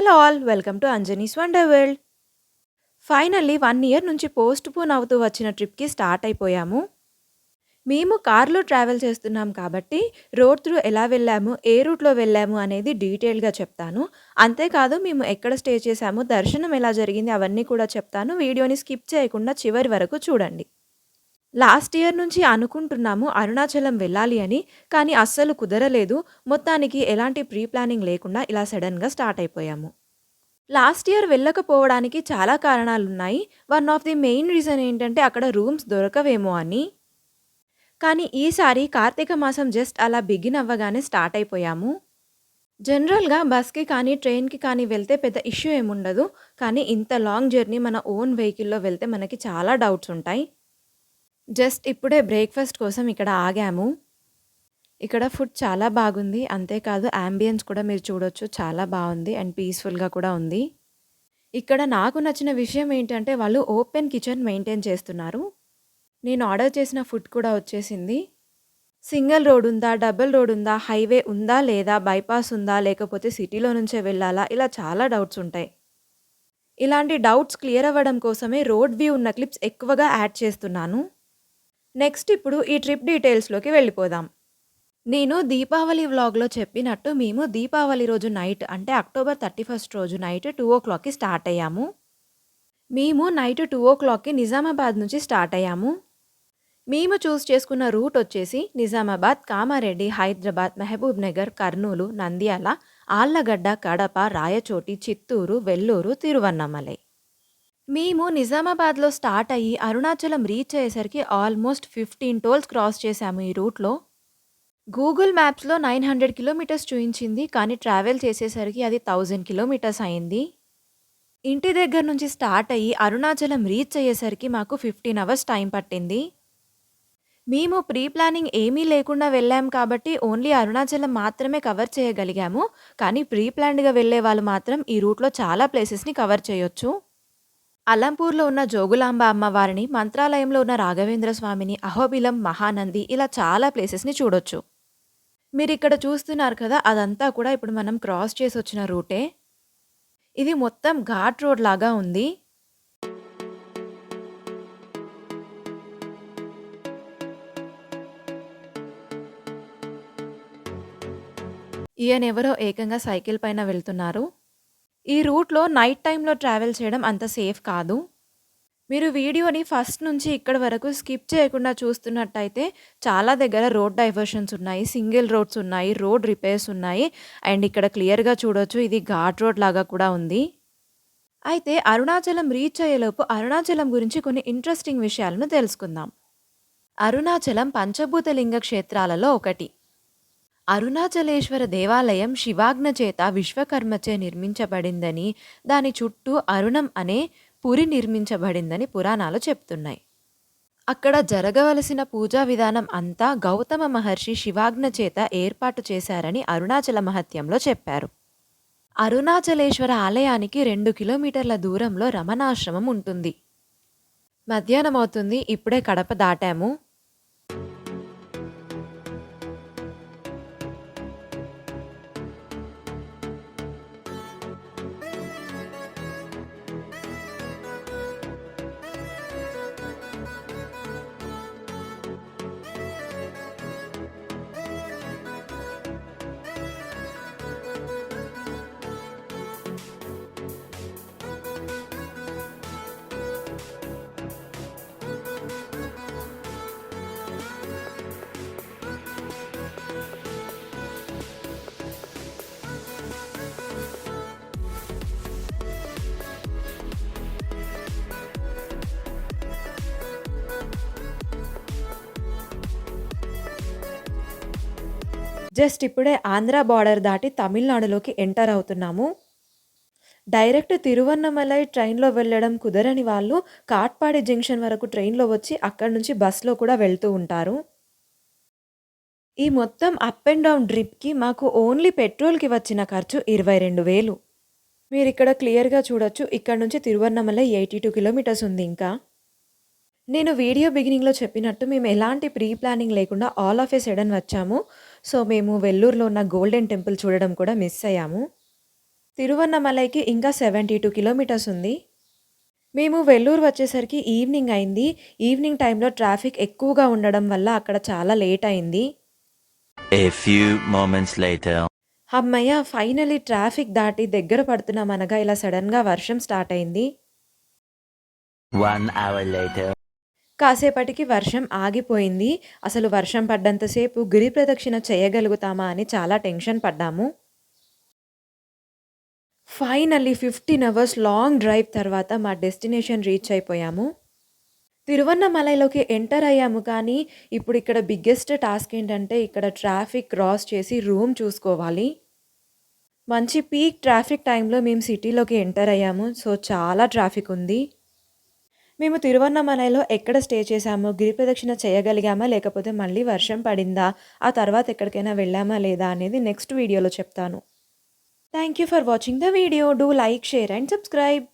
Hello all welcome to Anjani's wonder world finally one year నుంచి postpone అవుతూ వచ్చిన ట్రిప్కి స్టార్ట్ అయిపోయాము. మేము కార్లో ట్రావెల్ చేస్తున్నాం కాబట్టి రోడ్ త్రూ ఎలా వెళ్ళాము ఏ రూట్లో వెళ్ళాము అనేది డీటెయిల్గా చెప్తాను. అంతేకాదు మేము ఎక్కడ స్టే చేసాము దర్శనం ఎలా జరిగింది అవన్నీ కూడా చెప్తాను. వీడియోని స్కిప్ చేయకుండా చివరి వరకు చూడండి. లాస్ట్ ఇయర్ నుంచి అనుకుంటున్నాము అరుణాచలం వెళ్ళాలి అని కానీ అస్సలు కుదరలేదు. మొత్తానికి ఎలాంటి ప్రీ ప్లానింగ్ లేకుండా ఇలా సడన్గా స్టార్ట్ అయిపోయాము. లాస్ట్ ఇయర్ వెళ్ళకపోవడానికి చాలా కారణాలున్నాయి. One of the main reason ఏంటంటే అక్కడ రూమ్స్ దొరకవేమో అని. కానీ ఈసారి కార్తీక మాసం జస్ట్ అలా బిగిన్ అవ్వగానే స్టార్ట్ అయిపోయాము. జనరల్గా బస్కి కానీ ట్రైన్కి కానీ వెళ్తే పెద్ద ఇష్యూ ఏముండదు. కానీ ఇంత లాంగ్ జర్నీ మన ఓన్ వెహికల్లో వెళ్తే మనకి చాలా డౌట్స్ ఉంటాయి. జస్ట్ ఇప్పుడే బ్రేక్ఫాస్ట్ కోసం ఇక్కడ ఆగాము. ఇక్కడ ఫుడ్ చాలా బాగుంది. అంతేకాదు యాంబియన్స్ కూడా మీరు చూడొచ్చు. చాలా బాగుంది అండ్ పీస్ఫుల్గా కూడా ఉంది. ఇక్కడ నాకు నచ్చిన విషయం ఏంటంటే వాళ్ళు ఓపెన్ కిచెన్ మెయింటైన్ చేస్తున్నారు. నేను ఆర్డర్ చేసిన ఫుడ్ కూడా వచ్చేసింది. సింగిల్ రోడ్ ఉందా డబుల్ రోడ్ ఉందా హైవే ఉందా లేదా బైపాస్ ఉందా లేకపోతే సిటీలో నుంచే వెళ్ళాలా? ఇలా చాలా డౌట్స్ ఉంటాయి. ఇలాంటి డౌట్స్ క్లియర్ అవ్వడం కోసమే రోడ్ వ్యూ ఉన్న క్లిప్స్ ఎక్కువగా యాడ్ చేస్తున్నాను. నెక్స్ట్ ఇప్పుడు ఈ ట్రిప్ డీటెయిల్స్లోకి వెళ్ళిపోదాం. నేను దీపావళి వ్లాగ్లో చెప్పినట్టు మేము దీపావళి రోజు నైట్ అంటే అక్టోబర్ థర్టీ ఫస్ట్ రోజు నైట్ టూ ఓ క్లాక్కి స్టార్ట్ అయ్యాము. మేము నైట్ టూ ఓ క్లాక్కి నిజామాబాద్ నుంచి స్టార్ట్ అయ్యాము. మేము చూస్ చేసుకున్న రూట్ వచ్చేసి నిజామాబాద్ కామారెడ్డి హైదరాబాద్ మహబూబ్ నగర్ కర్నూలు నంద్యాల ఆళ్ళగడ్డ కడప రాయచోటి చిత్తూరు వెల్లూరు తిరువన్నమలై. మేము నిజామాబాద్లో స్టార్ట్ అయ్యి అరుణాచలం రీచ్ అయ్యేసరికి ఆల్మోస్ట్ ఫిఫ్టీన్ టోల్స్ క్రాస్ చేశాము ఈ రూట్లో. గూగుల్ మ్యాప్స్లో నైన్ హండ్రెడ్ కిలోమీటర్స్ చూపించింది కానీ ట్రావెల్ చేసేసరికి అది థౌజండ్ కిలోమీటర్స్ అయింది. ఇంటి దగ్గర నుంచి స్టార్ట్ అయ్యి అరుణాచలం రీచ్ అయ్యేసరికి మాకు ఫిఫ్టీన్ అవర్స్ టైం పట్టింది. మేము ప్రీ ప్లానింగ్ ఏమీ లేకుండా వెళ్ళాం కాబట్టి ఓన్లీ అరుణాచలం మాత్రమే కవర్ చేయగలిగాము కానీ ప్రీ ప్లాన్డ్గా వెళ్ళే వాళ్ళు మాత్రం ఈ రూట్లో చాలా ప్లేసెస్ని కవర్ చేయొచ్చు. అలంపూర్లో ఉన్న జోగులాంబ అమ్మవారిని మంత్రాలయంలో ఉన్న రాఘవేంద్ర స్వామిని అహోబిలం మహానంది ఇలా చాలా ప్లేసెస్ని చూడొచ్చు. మీరు ఇక్కడ చూస్తున్నారు కదా అదంతా కూడా ఇప్పుడు మనం క్రాస్ చేసి వచ్చిన రూటే. ఇది మొత్తం ఘాట్ రోడ్ లాగా ఉంది. ఈయనెవరో ఏకంగా సైకిల్ పైన వెళ్తున్నారు. ఈ రూట్లో నైట్ టైంలో ట్రావెల్ చేయడం అంత సేఫ్ కాదు. మీరు వీడియోని ఫస్ట్ నుంచి ఇక్కడ వరకు స్కిప్ చేయకుండా చూస్తున్నట్టయితే చాలా దగ్గర రోడ్ డైవర్షన్స్ ఉన్నాయి సింగిల్ రోడ్స్ ఉన్నాయి రోడ్ రిపేర్స్ ఉన్నాయి. అండ్ ఇక్కడ క్లియర్గా చూడొచ్చు ఇది ఘాట్ రోడ్ లాగా కూడా ఉంది. అయితే అరుణాచలం రీచ్ అయ్యేలోపు అరుణాచలం గురించి కొన్ని ఇంట్రెస్టింగ్ విషయాలను తెలుసుకుందాం. అరుణాచలం పంచభూత లింగ క్షేత్రాలలో ఒకటి. అరుణాచలేశ్వర దేవాలయం శివాజ్ఞ చేత విశ్వకర్మచే నిర్మించబడిందని దాని చుట్టూ అరుణం అనే పురి నిర్మించబడిందని పురాణాలు చెప్తున్నాయి. అక్కడ జరగవలసిన పూజా విధానం అంతా గౌతమ మహర్షి శివాజ్ఞ చేత ఏర్పాటు చేశారని అరుణాచల మహత్యంలో చెప్పారు. అరుణాచలేశ్వర ఆలయానికి రెండు కిలోమీటర్ల దూరంలో రమణాశ్రమం ఉంటుంది. మధ్యాహ్నం అవుతుంది ఇప్పుడే కడప దాటాము. జస్ట్ ఇప్పుడే ఆంధ్ర బార్డర్ దాటి తమిళనాడులోకి ఎంటర్ అవుతున్నాము. డైరెక్ట్ తిరువన్నమలై ట్రైన్లో వెళ్ళడం కుదరని వాళ్ళు కాట్పాడి జంక్షన్ వరకు ట్రైన్లో వచ్చి అక్కడి నుంచి బస్లో కూడా వెళ్తూ ఉంటారు. ఈ మొత్తం అప్ అండ్ డౌన్ డ్రిప్కి మాకు ఓన్లీ పెట్రోల్కి వచ్చిన ఖర్చు ఇరవై రెండు వేలు. మీరు ఇక్కడ క్లియర్గా చూడొచ్చు ఇక్కడ నుంచి తిరువన్నమలై ఎయిటీ టూ కిలోమీటర్స్ ఉంది ఇంకా. నేను వీడియో బిగినింగ్లో చెప్పినట్టు మేము ఎలాంటి ప్రీ ప్లానింగ్ లేకుండా ఆల్ ఆఫ్ ఏ సడన్ వచ్చాము. సో మేము వెల్లూరులో ఉన్న గోల్డెన్ టెంపుల్ చూడడం కూడా మిస్ అయ్యాము తిరువన్నమలైకి ఇంకా 72 కిలోమీటర్స్ ఉంది. మేము వెల్లూరు వచ్చేసరికి ఈవినింగ్ అయింది. ఈవినింగ్ టైంలో ట్రాఫిక్ ఎక్కువగా ఉండడం వల్ల అక్కడ చాలా లేట్ అయింది. హమ్మయ్య! ఫైనల్లీ ట్రాఫిక్ దాటి దగ్గర పడుతున్నామనగా ఇలా సడెన్‌గా వర్షం స్టార్ట్ అయింది. కాసేపటికి వర్షం ఆగిపోయింది. అసలు వర్షం పడ్డంతసేపు గిరి ప్రదక్షిణ చేయగలుగుతామా అని చాలా టెన్షన్ పడ్డాము. ఫైనల్లీ 15 అవర్స్ లాంగ్ డ్రైవ్ తర్వాత మా డెస్టినేషన్ రీచ్ అయిపోయాము. తిరువన్నమలైలోకి ఎంటర్ అయ్యాము కానీ, ఇప్పుడు ఇక్కడ బిగ్గెస్ట్ టాస్క్ ఏంటంటే ఇక్కడ ట్రాఫిక్ క్రాస్ చేసి రూమ్ చూసుకోవాలి. మంచి పీక్ ట్రాఫిక్ టైంలో మేము సిటీలోకి ఎంటర్ అయ్యాము. సో, చాలా ట్రాఫిక్ ఉంది. మేము తిరువన్నమలైలో ఎక్కడ స్టే చేశామో, గిరి ప్రదక్షిణ చేయగలిగామా? లేకపోతే మళ్ళీ వర్షం పడిందా? ఆ తర్వాత ఎక్కడికైనా వెళ్ళామా లేదా? అనేది నెక్స్ట్ వీడియోలో చెప్తాను. Thank you for watching the video. Do like, share and subscribe.